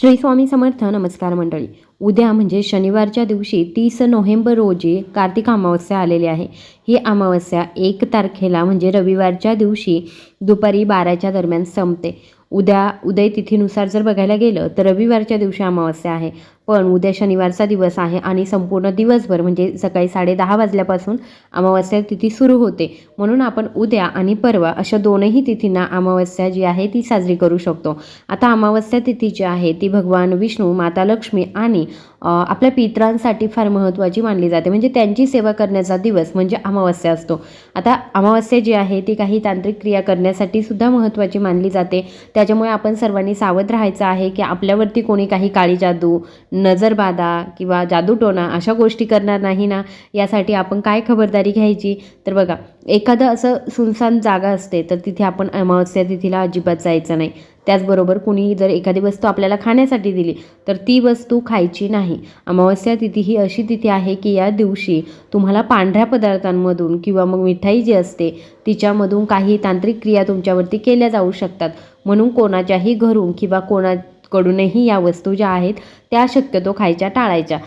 श्री स्वामी समर्थ नमस्कार मंडळी. उद्या म्हणजे शनिवारच्या दिवशी तीस नोव्हेंबर रोजी कार्तिक अमावस्या आलेली आहे. ही अमावस्या एक तारखेला म्हणजे रविवारच्या दिवशी दुपारी बाराच्या दरम्यान संपते. उद्या उदय तिथीनुसार जर बघायला गेलं तर रविवारच्या दिवशी अमावस्या आहे. पण उद्या शनिवारचा दिवस आहे आणि संपूर्ण दिवसभर म्हणजे सकाळी साडे दहा वाजल्यापासून अमावस्या तिथी सुरू होते. म्हणून आपण उद्या आणि परवा अशा दोनही तिथींना अमावस्या जी आहे ती साजरी करू शकतो. आता अमावस्या तिथी जी आहे ती भगवान विष्णू माता लक्ष्मी आणि आपल्या पितरांसाठी फार महत्त्वाची मानली जाते. म्हणजे त्यांची सेवा करण्याचा दिवस म्हणजे अमावस्या असतो. आता अमावस्या जी आहे ती काही तांत्रिक क्रिया करण्यासाठी सुद्धा महत्त्वाची मानली जाते. त्याच्यामुळे आपण सर्वांनी सावध राहायचं आहे की आपल्यावरती कोणी काही काळी जादू नजरबाधा किंवा जादूटोणा अशा गोष्टी करणार नाही ना यासाठी आपण काय खबरदारी घ्यायची? तर बघा एखादं असं सुनसान जागा असते तर तिथे आपण अमावस्या तिथीला अजिबात जायचं नाही. त्याचबरोबर कुणी जर एखादी वस्तू आपल्याला खाण्यासाठी दिली तर ती वस्तू खायची नाही. अमावस्या तिथी ही अशी तिथी आहे की या दिवशी तुम्हाला पांढऱ्या पदार्थांमधून किंवा मग मिठाई जी असते तिच्यामधून काही तांत्रिक क्रिया तुमच्यावरती केल्या जाऊ शकतात. म्हणून कोणाच्याही घरून किंवा कोणा कडूनही या वस्तू ज्या आहेत त्या शक्यतो खायच्या टाळायच्या.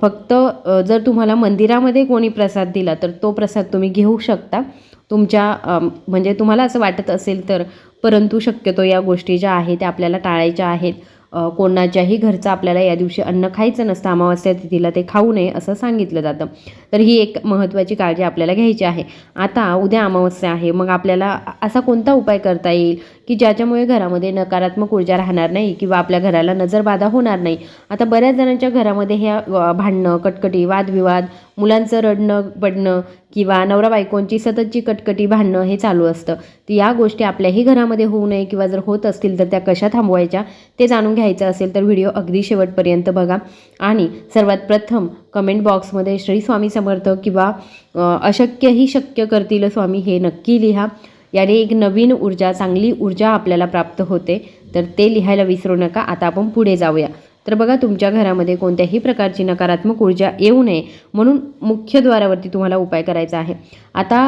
फक्त जर तुम्हाला मंदिरामध्ये कोणी प्रसाद दिला तर तो प्रसाद तुम्ही घेऊ शकता. तुमच्या म्हणजे तुम्हाला असं वाटत असेल तर परंतु शक्यतो या गोष्टी ज्या आहेत त्या आपल्याला टाळायच्या आहेत. कोणाच्याही घरचं आपल्याला या दिवशी अन्न खायचं नसतं अमावस्या तिथीला ते खाऊ नये असं सांगितलं जातं. तर ही एक महत्त्वाची काळजी आपल्याला घ्यायची आहे. आता उद्या अमावस्या आहे मग आपल्याला असा कोणता उपाय करता येईल? की ज्याच्यामुळे घरामध्ये नकारात्मक ऊर्जा राहणार नाही किंवा आपल्या घराला नजरबाधा होणार नाही. आता बऱ्याच जणांच्या घरामध्ये ह्या भांडणं कटकटी वादविवाद मुलांचं रडणं पडणं किंवा नवरा बायकोंची सततची कटकटी भांडणं हे चालू असतं. तर या गोष्टी आपल्याही घरामध्ये होऊ नये किंवा जर होत असतील तर त्या कशा थांबवायच्या ते जाणून घ्यायचं असेल तर व्हिडिओ अगदी शेवटपर्यंत बघा. आणि सर्वात प्रथम कमेंट बॉक्समध्ये श्री स्वामी समर्थ किंवा अशक्यही शक्य करतील स्वामी हे नक्की लिहा. याने एक नवीन ऊर्जा चांगली ऊर्जा आपल्याला प्राप्त होते. तर ते लिहायला विसरू नका. आता आपण पुढे जाऊया. तर बघा तुमच्या घरामध्ये कोणत्याही प्रकारची नकारात्मक ऊर्जा येऊ नये म्हणून मुख्य द्वारावरती तुम्हाला उपाय करायचा आहे. आता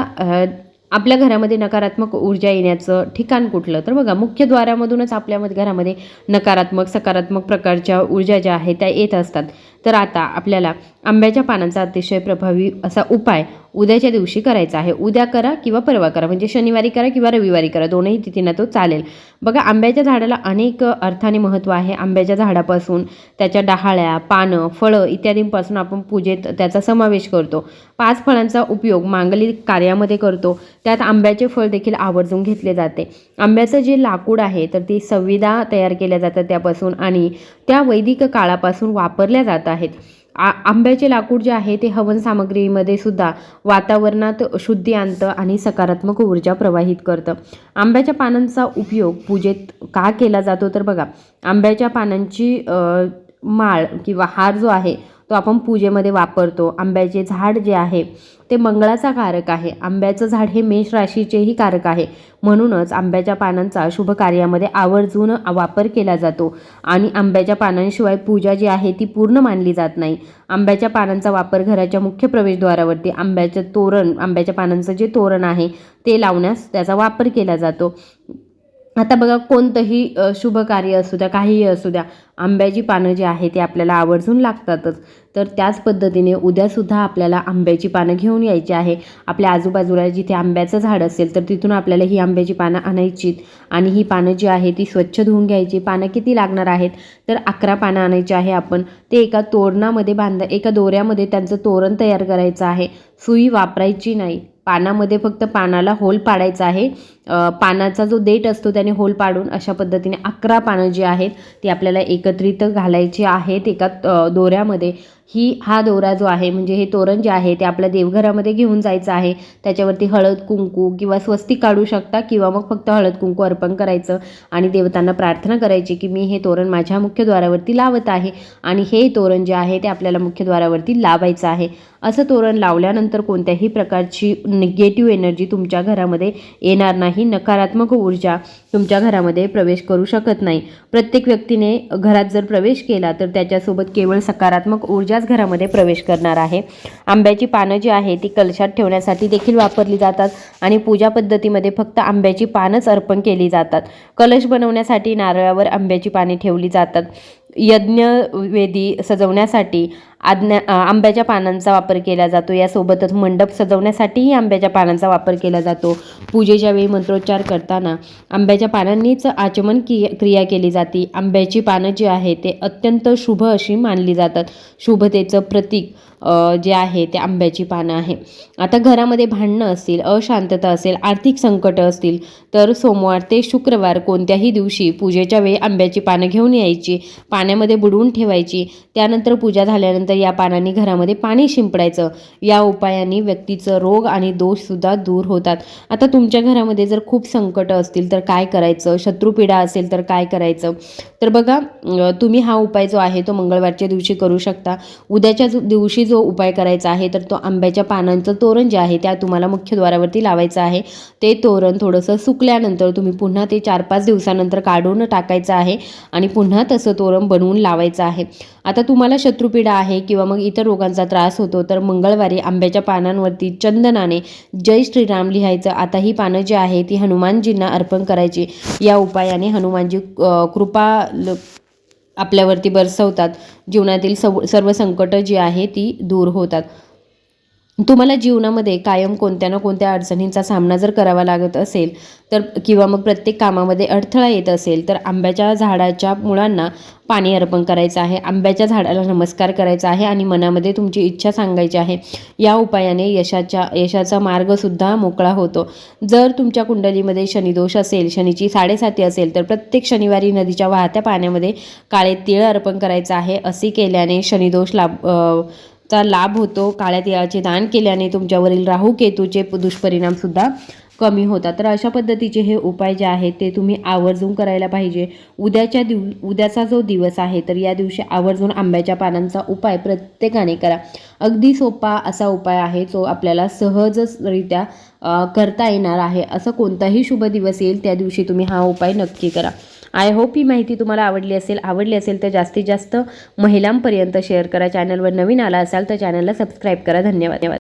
आपल्या घरामध्ये नकारात्मक ऊर्जा येण्याचं ठिकाण कुठलं? तर बघा मुख्य द्वारामधूनच आपल्या घरामध्ये नकारात्मक सकारात्मक प्रकारच्या ऊर्जा ज्या आहेत त्या येत असतात. तर आता आपल्याला आंब्याच्या पानांचा अतिशय प्रभावी असा उपाय उद्याच्या दिवशी करायचा आहे. उद्या करा किंवा परवा करा म्हणजे शनिवारी करा किंवा रविवारी करा दोनही तिथींना तो चालेल. बघा आंब्याच्या झाडाला अनेक अर्थाने महत्त्व आहे. आंब्याच्या झाडापासून त्याच्या डहाळ्या पानं फळं इत्यादींपासून आपण पूजेत त्याचा समावेश करतो. पाच फळांचा उपयोग मांगलिक कार्यामध्ये करतो. त्यात आंब्याचे फळ देखील आवर्जून घेतले जाते. आंब्याचं जे लाकूड आहे तर ती संविधा तयार केल्या जातात त्यापासून आणि त्या वैदिक काळापासून वापरल्या जात आहेत. आ आंब्याचे लाकूड जे आहे ते हवन सामग्रीमध्ये सुद्धा वातावरणात शुद्धी आणतं आणि सकारात्मक ऊर्जा प्रवाहित करतं. आंब्याच्या पानांचा उपयोग पूजेत का केला जातो? तर बघा आंब्याच्या पानांची माळ किंवा हार जो आहे तो आपण पूजेमध्ये वापरतो. आंब्याचे झाड जे आहे ते मंगळाचा कारक आहे. आंब्याचं झाड हे मेष राशीचेही कारक आहे. म्हणूनच आंब्याच्या पानांचा शुभ कार्यामध्ये आवर्जून वापर केला जातो आणि आंब्याच्या पानांशिवाय पूजा जी आहे ती पूर्ण मानली जात नाही. आंब्याच्या पानांचा वापर घराच्या मुख्य प्रवेशद्वारावरती आंब्याचं तोरण आंब्याच्या पानांचं जे तोरण आहे ते लावण्यास त्याचा वापर केला जातो. आता बघा कोणतंही शुभ कार्य असू द्या काहीही असू द्या आंब्याची पानं जी आहे ती आपल्याला आवर्जून लागतातच. तर त्याच पद्धतीने उद्यासुद्धा आपल्याला आंब्याची पानं घेऊन यायची आहे. आपल्या आजूबाजूला जिथे आंब्याचं झाड असेल तर तिथून आपल्याला ही आंब्याची पानं आणायची आणि ही पानं जी आहे ती स्वच्छ धुवून घ्यायची. पानं किती लागणार आहेत? तर अकरा पानं आणायची आहे आपण. ते एका तोरणामध्ये बांधा एका दोऱ्यामध्ये त्यांचं तोरण तयार करायचं आहे. सुई वापरायची नाही. पानामध्ये फक्त पानाला होल पाडायचा आहे. पानाचा जो देठ असतो त्याने होल पाडून अशा पद्धतीने अकरा पानं जी आहेत ती आपल्याला एकत्रित घालायची आहेत एका दोऱ्यामध्ये. ही हा दोरा जो आहे म्हणजे हे तोरण जे आहे ते आपल्या देवघरामध्ये घेऊन जायचं आहे. त्याच्यावरती हळद कुंकू किंवा स्वस्तिक काढू शकता किंवा मग फक्त हळद कुंकू अर्पण करायचं आणि देवतांना प्रार्थना करायची की मी हे तोरण माझ्या मुख्यद्वारावरती लावत आहे आणि हे तोरण जे आहे ते आपल्याला मुख्यद्वारावरती लावायचं आहे. असं तोरण लावल्यानंतर कोणत्याही प्रकारची निगेटिव्ह एनर्जी तुमच्या घरामध्ये येणार नाही. नकारात्मक ऊर्जा तुमच्या घरामध्ये प्रवेश करू शकत नाही. प्रत्येक व्यक्तीने घरात जर प्रवेश केला तर त्याच्यासोबत केवळ सकारात्मक ऊर्जा एकाच घरामध्ये प्रवेश करणार आहे. आंब्याची पानं जी आहे ती कलशात ठेवण्यासाठी देखील वापरली जातात आणि पूजा पद्धतीमध्ये फक्त आंब्याची पानच अर्पण केली जातात. कलश बनवण्यासाठी नारळावर आंब्याची पाने ठेवली जातात. यज्ञवेदी सजवण्यासाठी आज्ञा आंब्याच्या पानांचा वापर केला जातो. यासोबतच मंडप सजवण्यासाठीही आंब्याच्या पानांचा वापर केला जातो. पूजेच्या वेळी मंत्रोच्चार करताना आंब्याच्या पानांनीच आचमन कि क्रिया केली जाते. आंब्याची पानं जी आहे ते अत्यंत शुभ अशी मानली जातात. शुभतेचं प्रतीक जे आहे ते आंब्याची पानं आहे. आता घरामध्ये भांडणं असतील अशांतता असेल आर्थिक संकट असतील तर सोमवार ते शुक्रवार कोणत्याही दिवशी पूजेच्या वेळी आंब्याची पानं घेऊन यायची. पाण्यामध्ये बुडवून ठेवायची. त्यानंतर पूजा झाल्यानंतर या पानांनी घरामध्ये पाणी शिंपडायचं. या उपायाने व्यक्तीचं रोग आणि दोषसुद्धा दूर होतात. आता तुमच्या घरामध्ये जर खूप संकट असतील तर काय करायचं? शत्रुपीडा असेल तर काय करायचं? तर बघा तुम्ही हा उपाय जो आहे तो मंगळवारच्या दिवशी करू शकता. उद्याच्या जो- दिवशी जो उपाय करायचा आहे तर तो आंब्याच्या पानांचं तोरण जे आहे त्या तुम्हाला मुख्यद्वारावरती लावायचं आहे. ते तोरण थोडंसं सुकल्यानंतर तुम्ही पुन्हा ते चार पाच दिवसानंतर काढून टाकायचं आहे आणि पुन्हा तसं तोरण बनवून लावायचं आहे. आता तुम्हाला शत्रुपीडा आहे किंवा मग इतर रोगांचा त्रास होतो तर मंगळवारी आंब्याच्या पानांवरती चंदनाने जय श्रीराम लिहायचं. आता ही पानं जी आहे ती हनुमानजींना अर्पण करायची. या उपायाने हनुमानजी कृपा ल- आपल्यावरती बरसवतात. जीवनातील सव सर्व संकटं जी आहे ती दूर होतात. तुम्हाला जीवनामध्ये कायम कोणत्या ना कोणत्या अडचणींचा सामना जर करावा लागत असेल तर किंवा मग प्रत्येक कामामध्ये अडथळा येत असेल तर आंब्याच्या झाडाच्या मुळांना पाणी अर्पण करायचं आहे आंब्याच्या झाडाला नमस्कार करायचा आहे आणि मनामध्ये तुमची इच्छा सांगायची आहे. या उपायाने यशाच्या यशाचा मार्गसुद्धा मोकळा होतो. जर तुमच्या कुंडलीमध्ये शनिदोष असेल शनीची साडेसाती असेल तर प्रत्येक शनिवारी नदीच्या वाहत्या पाण्यामध्ये काळे तिळ अर्पण करायचं आहे. असे केल्याने शनिदोष लाभ चा लाभ होतो. काळ्या तिळाचे दान केल्याने तुमच्यावरील राहू केतूचे दुष्परिणामसुद्धा कमी होतात. तर अशा पद्धतीचे हे उपाय जे आहेत ते तुम्ही आवर्जून करायला पाहिजे. उद्याच्या दिव उद्याचा जो दिवस आहे तर या दिवशी आवर्जून आंब्याच्या पानांचा उपाय प्रत्येकाने करा. अगदी सोपा असा उपाय आहे जो आपल्याला सहजरित्या करता येणार आहे. असं कोणताही शुभ दिवस येईल त्या दिवशी तुम्ही हा उपाय नक्की करा. आय होप ही माहिती तुम्हाला आवडली असेल आवडली असेल तर जास्तीत जास्त महिलांपर्यंत शेअर करा. चॅनलवर नवीन आला असाल तर चॅनलला सबस्क्राईब करा. धन्यवाद.